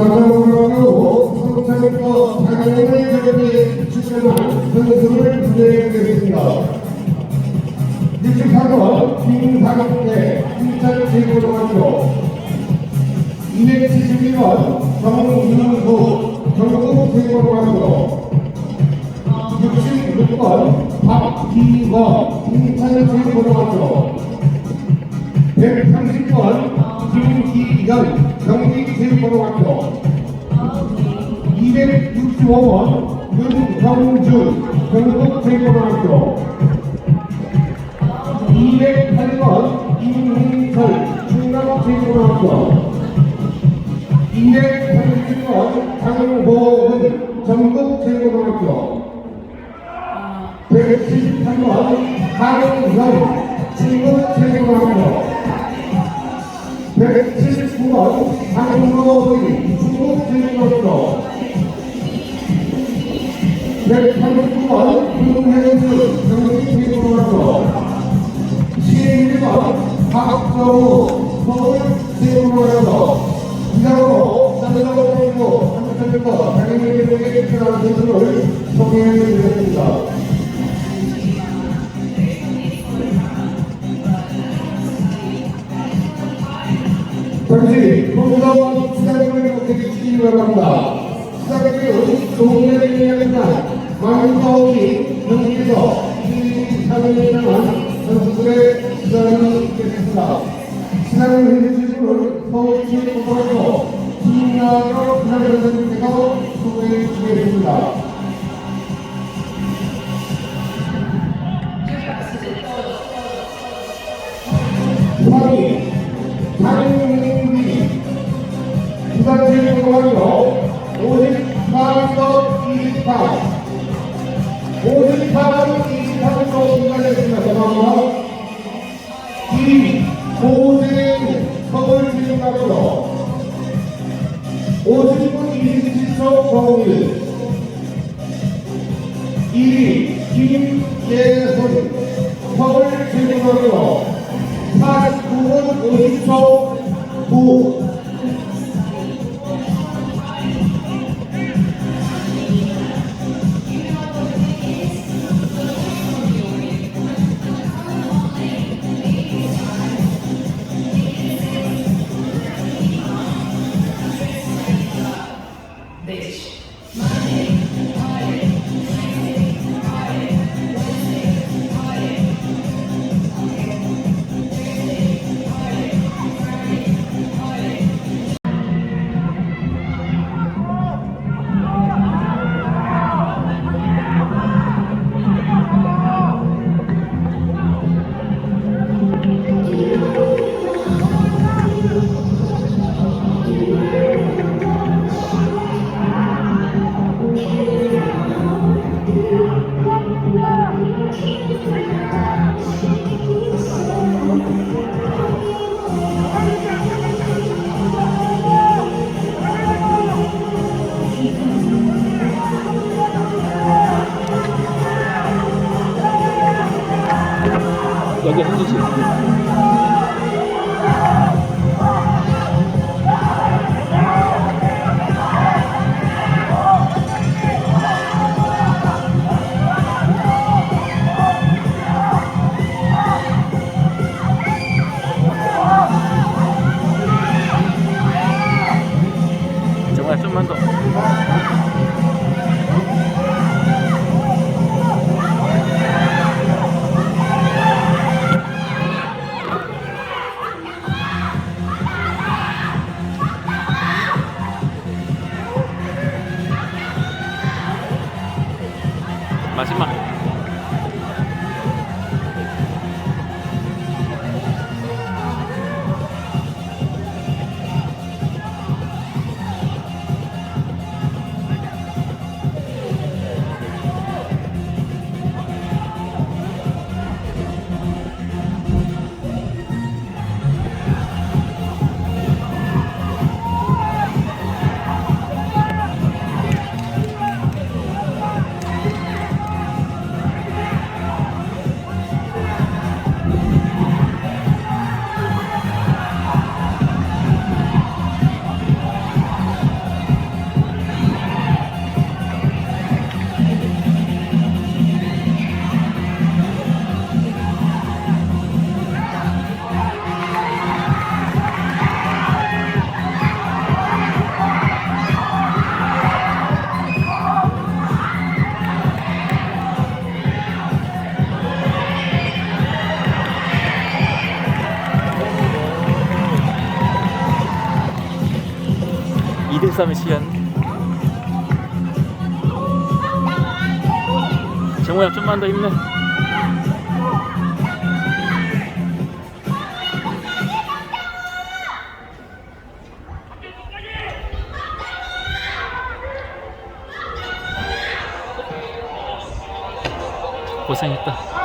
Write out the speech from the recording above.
부산고등학교 성창과 장애인의 교육에 출전한 선수를 부대하겠습니다. 64번 김상욱대 인천제고등학교 272번 정윤수 경북제고등학교 66번 박기원 인천제고등학교 130번 김기현 경기제고등학교 265번 윤경준 경북제고등학교 208번 임민철 충남제고등학교 231번 장보은 전국제고등학교 173번 하동현 중국제고등학교 179번 장로의 중국제고등학교 139번 김혜수 경기제고등학교 11번 박정우 서울제고등학교 이상으로 남자가 되고 한국사님과 당연히 필요한 선수를 소개해 드리겠습니다. 잠시 공무원 수사님을 못해주시기 바랍니다. 수사님은 동일하게 이야기한 만가오기 경기에서 2, 3일이나 선수들의 수사를 있겠습니다. 시간을 해주시는 서울시 고등학교 김나경 부장선생님께서 소개해 주시겠습니다. 사위 장민기 부산체육관이요 54번 28 54번 28로 인간했습니다. 죄송합니다. 2위 고생 서울체육관이요 50분 27초 01 2위 김예선 서울체육관이요 49분 50초 9 마지막. 2대 3의 시간. 정우야 좀만 더 힘내. 고생했다.